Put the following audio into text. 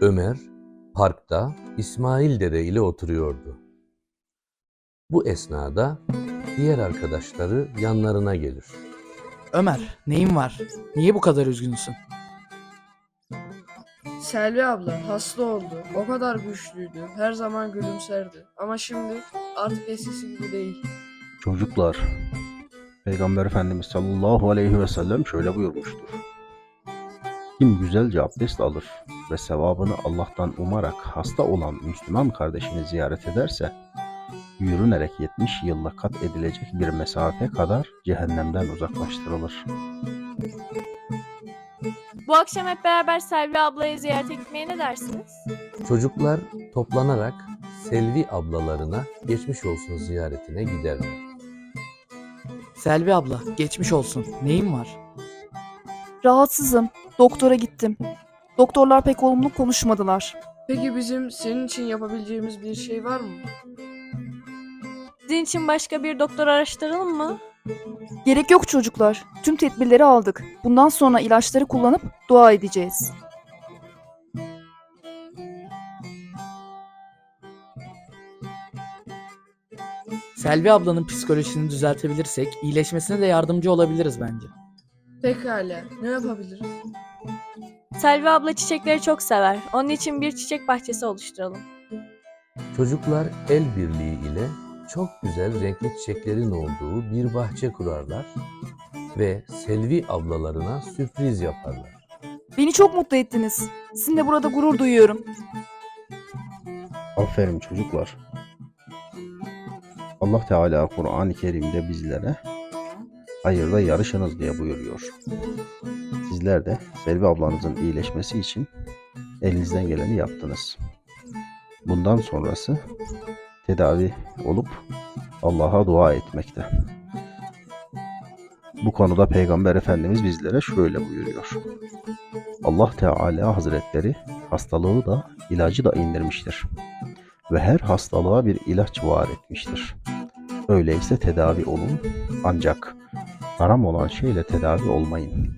Ömer parkta İsmail Dede ile oturuyordu. Bu esnada diğer arkadaşları yanlarına gelir. Ömer, neyin var? Niye bu kadar üzgünsün? Selvi abla hasta oldu. O kadar güçlüydü. Her zaman gülümserdi. Ama şimdi artık eskisi gibi değil. Çocuklar, Peygamber Efendimiz sallallahu aleyhi ve sellem şöyle buyurmuştur. Kim güzelce abdest alır ve sevabını Allah'tan umarak hasta olan Müslüman kardeşini ziyaret ederse, yürünerek 70 yılla kat edilecek bir mesafe kadar cehennemden uzaklaştırılır. Bu akşam hep beraber Selvi ablayı ziyaret etmeye ne dersiniz? Çocuklar toplanarak Selvi ablalarına geçmiş olsun ziyaretine giderler. Selvi abla, geçmiş olsun. Neyin var? Rahatsızım. Doktora gittim. Doktorlar pek olumlu konuşmadılar. Peki bizim senin için yapabileceğimiz bir şey var mı? Sizin için başka bir doktor araştıralım mı? Gerek yok çocuklar. Tüm tedbirleri aldık. Bundan sonra ilaçları kullanıp dua edeceğiz. Selvi ablanın psikolojisini düzeltebilirsek iyileşmesine de yardımcı olabiliriz bence. Pekala. Ne yapabiliriz? Selvi abla çiçekleri çok sever. Onun için bir çiçek bahçesi oluşturalım. Çocuklar el birliği ile çok güzel renkli çiçeklerin olduğu bir bahçe kurarlar ve Selvi ablalarına sürpriz yaparlar. Beni çok mutlu ettiniz. Sizinle burada gurur duyuyorum. Aferin çocuklar. Allah Teala Kur'an-ı Kerim'de bizlere hayırda yarışınız diye buyuruyor. Sizler de Selvi ablanızın iyileşmesi için elinizden geleni yaptınız. Bundan sonrası tedavi olup Allah'a dua etmekte. Bu konuda Peygamber Efendimiz bizlere şöyle buyuruyor. Allah Teala Hazretleri hastalığı da ilacı da indirmiştir ve her hastalığa bir ilaç var etmiştir. Öyleyse tedavi olun ancak haram olan şeyle tedavi olmayın.